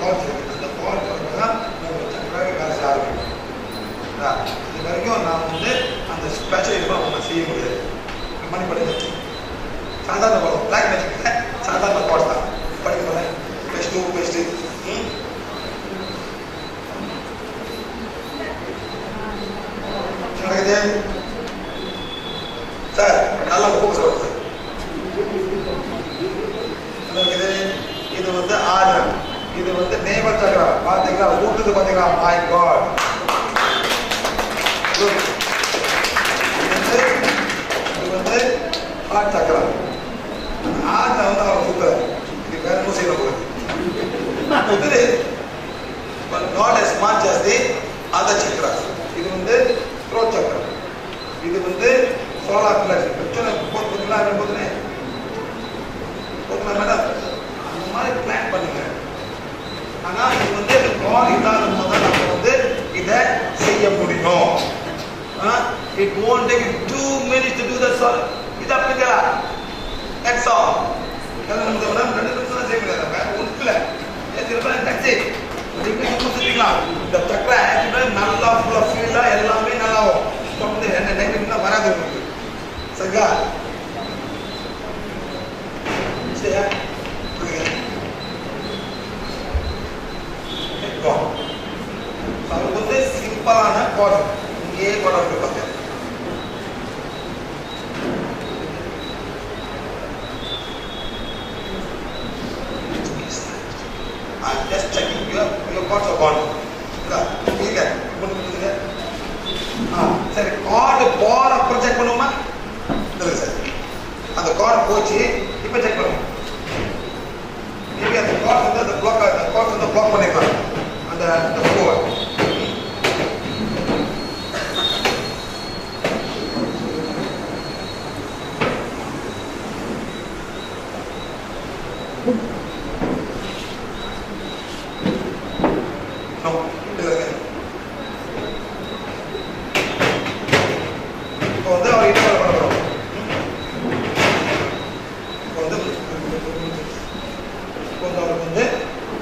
Nine இந்த இருக்கு அந்த கால் பண்ணுறதுனா ஆரம்பிக்கும் இது வரைக்கும் நான் வந்து அந்த ஸ்பெஷல் அவங்க செய்ய முடியாது மணி படிக்க சாதாரண பாடம் பிளாக் மேஜிக் சாதாரண பாடம் தான் படிக்க போகிறேன் பெஸ்ட் டூ நடக்குது சார் நல்லா போக பண்ணுங்க இருக்குது இது வந்து ஆஜம் இது வந்து பாத்தீங்களா ஊட்டுது பாத்தீங்களா மை காட் இது வந்து இது வந்து ஹார்ட் சக்கரம் ஆஜம் வந்து அவர் சுத்துறாரு it won't take you two minutes to do that sir இது அப்படிங்களா that's all ஏன்னா நமக்கு மேடம் ரெண்டு நிமிஷம் தான் செய்ய முடியாது நம்ம ஒன்றும் இல்லை திரும்ப டச்சு டிகிரி கொடுத்துட்டீங்களா இந்த சக்கரை ஆக்சுவலாக நல்லா ஃபுல்லாக ஃபீல்டாக எல்லாமே நல்லா ஆகும் இப்போ வந்து என்ன நெகட்டிவ்லாம் வராது உங்களுக்கு சரிங்களா சரியா புரியுது இப்போ அவருக்கு வந்து சிம்பிளான கோடம் கார்டு போச்சு இப்போ செக் பண்ணுவோம் மேபி அந்த கார்டு வந்து அந்த பிளாக் அந்த கார்டு வந்து பிளாக் பண்ணிருக்காங்க அந்த அந்த ஃபோவை Thank you இல்லை இல்லை. இப்போ வந்து அவர் என்ன பண்ண போகிறோம் இப்போ வந்து இப்போ வந்து அவருக்கு வந்து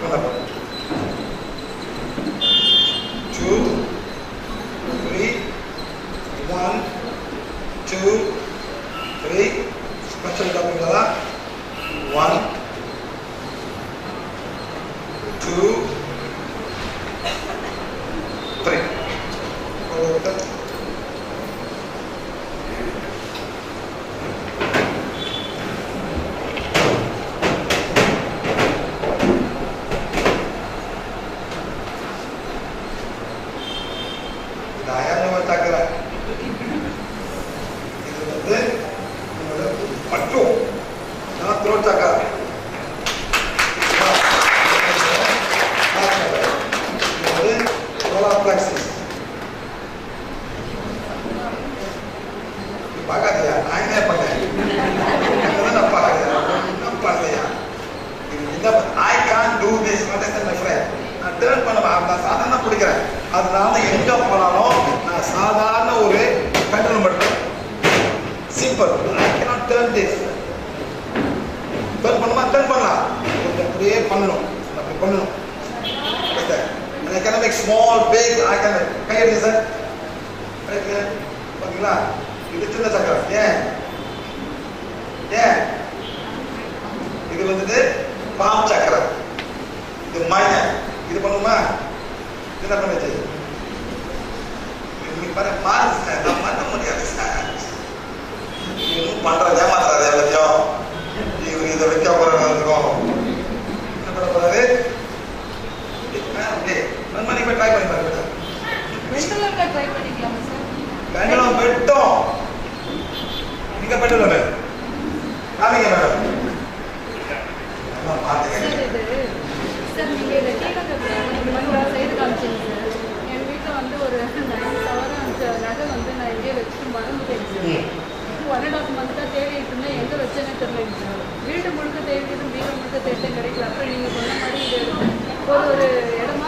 பண்ண போகிறோம் two three one two three special அப்படிங்களா ஒன் டூ த்ரீ இந்த அயர்னவ சக்கரை இது வந்து உங்களோட மற்றும் நான் த்ரோட் சக்கரை இது வந்து solar plexus. நீ பார்க்காதயா நான் என்ன பண்ணேன் நான் பார்க்கலையா என்ன பண்ணலையா இந்த I can do this understand my friend நான் டேர்ன் பண்ண நான் சாதாரண பிடிக்கிறேன் அதனால எங்க போனாலும் நான் சாதாரண ஒரு கண்ட்ரோல் பண்ணுறேன் simple. I cannot turn this. Turn பண்ணுமா turn பண்ணலாம். கொஞ்சம் அப்படியே பண்ணணும். அப்படி பண்ணணும். And I cannot make small, big, I can கையெழுத்து சார் பார்த்தீங்களா இது சின்ன சக்கரம். ஏன்? ஏன்? இது வந்துட்டு பாம் சக்கரம். இது மைனர் இது பண்ணுமா? என்ன பண்ணுச்சு? நீ பாரு மாறு சார் நான் பண்ண முடியாது சார் பண்றது ஏமாத்துறாரு எல்லாத்தையும் இவர் இதை வைக்க போறாரு என்ன பண்ண போறாரு? அப்படியே மணி போய் ட்ரை பண்ணி பாருங்க. பெண்டலம் இங்க பெண்டலம் காமிங்க மேடம் சார் பார்த்துக்கங்க இது சார் நீங்க இதை கீழே இந்த மாதிரி ஒரு செய்து காமிச்சீங்க சார் என் வீட்டில் வந்து ஒரு நைன் சவரம் அந்த நகை வந்து நான் எங்கேயே வச்சுட்டு மறந்துட்டேன் சார் ஒன் அண்ட் ஆஃப் மந்த்தாக தேடிட்டு இருந்தேன் எங்கே வச்சேனே தெரியல சார் வீடு முழுக்க தேடிட்டு வீடு முழுக்க தேடிட்டு கிடைக்கல அப்புறம் நீங்கள் சொன்ன மாதிரி இது ஒரு ஒரு இடமா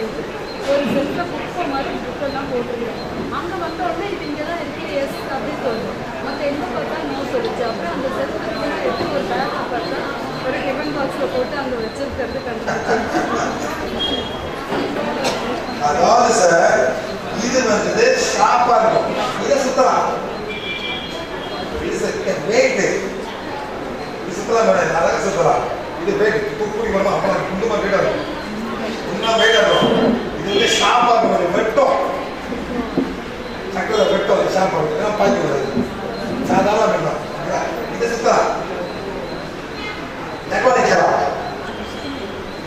வச்சு ஒரு செட்டில் புக்கை மாதிரி புக்கெல்லாம் போட்டிருந்தேன் அங்கே வந்த உடனே இது இங்கே தான் இருக்குது எஸ் அப்படின்னு சொல்லுவோம் மற்ற எங்கே பார்த்தா நோ சொல்லிச்சு. அப்புறம் அந்த செல்ஃபில் எடுத்து ஒரு பேக்கை பார்த்தா ஒரு டிஃபன் பாக்ஸில் போட்டு அங்கே வச்சிருக்கிறது கண்டுபிடிச்சு. அதாவது சார் இது வந்து ஷார்ப்பா இருக்கும்.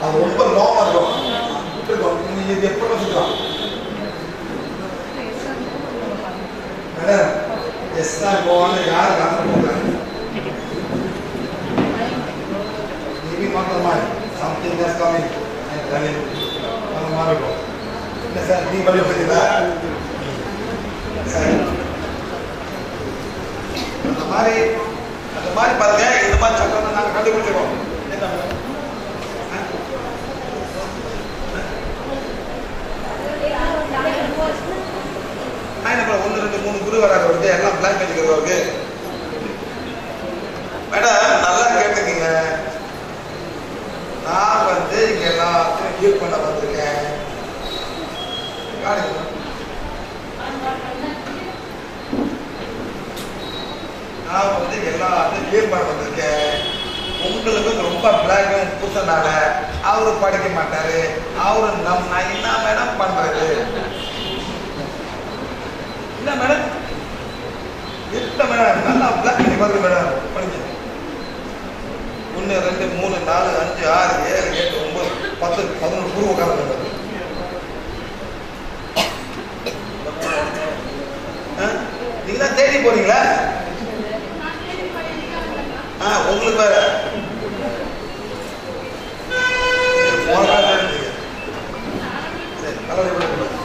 அது ரொம்ப லாங்கா இருக்கும் இருக்கும் நீங்க இது எப்போ சுத்தலாம் மேடம் எஸ் தான் போவான்னு யார் காரணம் போகிறாங்க மேபி மாத்திர மாதிரி சம்திங் எஸ் கமிங் ரன்னிங் அந்த மாதிரி இருக்கும் இல்லை சார் நீ பதில் பார்த்தீங்களா சார் அந்த மாதிரி அந்த மாதிரி பாருங்க இந்த மாதிரி சட்டம் நாங்கள் கண்டுபிடிச்சிருக்கோம் என்ன மேடம்? ஆ? நான் என்ன பண்ண ஒன்று ரெண்டு அவருக்கு எல்லாம் பிளான் பண்ணிக்கிறவருக்கு மேடம் நல்லா கேட்டுக்கீங்க. நான் வந்து இங்க எல்லாத்தையும் ஹீல் பண்ண வந்திருக்கேன். நான் வந்து எல்லாத்தையும் ஹீல் பண்ண வந்திருக்கேன். உங்களுக்கு ரொம்ப பிளாக் பூசனால அவரு படிக்க மாட்டாரு. அவரு நம் நான் என்ன மேடம் பண்றது இல்ல மேடம் இல்ல மேடம் நல்லா பிளாக் பண்ணி பாருங்க மேடம் படிங்க. ஒன்று ரெண்டு மூணு நாலு அஞ்சு ஆறு ஏழு எட்டு ஒன்பது பத்து பதினொன்று குரு உட்காந்து மேடம் நீங்க தேடி போறீங்களா? ஆ உங்களுக்கு வேற போன காலத்துல இருந்தீங்க. சரி, நல்லா எப்படி இருக்கு?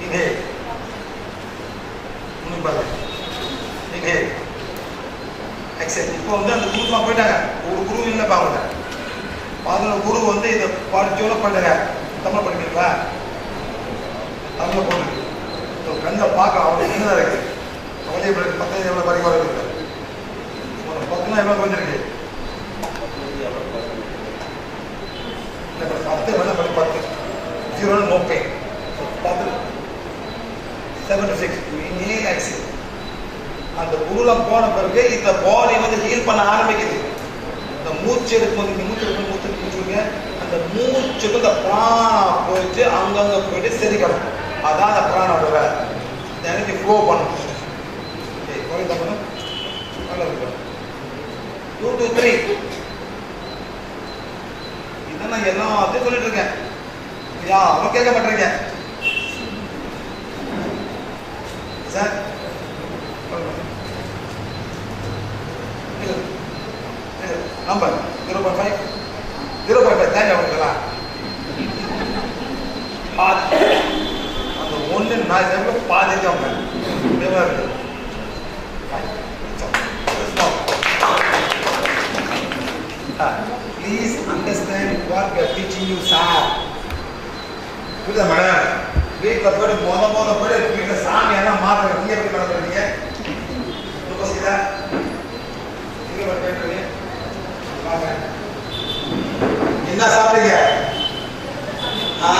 நீங்க இன்னும் பாருங்க நீங்க எக்ஸல் இப்போ வந்து அந்த குருமா போயிட்டாங்க. ஒரு குரு இல்லை பாருங்க. பதினொரு குரு வந்து இதை படிச்சோட பண்ணுங்க தமிழ் படிக்கிறீங்களா? தமிழ் போட்டு இப்போ கண்ணில் பார்க்கலாம் அவங்க என்னதான் இருக்கு. அவங்களே எப்படி இருக்கு எவ்வளோ வரைக்கும் இருக்கு பத்துனா எவ்வளோ குறைஞ்சிருக்கு பத்து வேணா பண்ணி பத்து. ஜீரோ நோ பத்து. செவன் டு சிக்ஸ் இங்கே ஆக்சிடென்ட் அந்த குருலம் போன பிறகு இந்த பாடி வந்து ஹீல் பண்ண ஆரம்பிக்குது. இந்த மூச்சு எடுக்கும்போது இந்த மூச்சு எடுக்கும் மூச்சு எடுக்கணும் மூச்சு அந்த மூச்சுக்கு இந்த பிராணம் போயிட்டு அங்கங்க போயிட்டு செரிக்கணும் அதான் அந்த பிராணோட இந்த எனர்ஜி ஃப்ளோ பண்ணணும் பண்ணும் நல்லா டூ டூ த்ரீ இதை நான் எல்லாத்தையும் சொல்லிட்டு இருக்கேன். யா அவன் கேட்க மாட்டேங்க sir number zero point five zero point five thank அவங்களுக்கெல்லாம் பாதி அந்த ஒன்று நான் எவ்வளோ பாதிக்கு அவங்க இதே இருக்கு please understand what we are teaching you sir புரியுதா மேடம் வீட்டில் போய்ட்டு மொத மொத போய்ட்டு வீட்டில் சாமி எல்லாம் மாத்திர நீங்க எப்படி நடந்துறீங்க பசிதா நீங்க பண்ணுறீங்க என்ன சாப்பிடுங்க ஆ.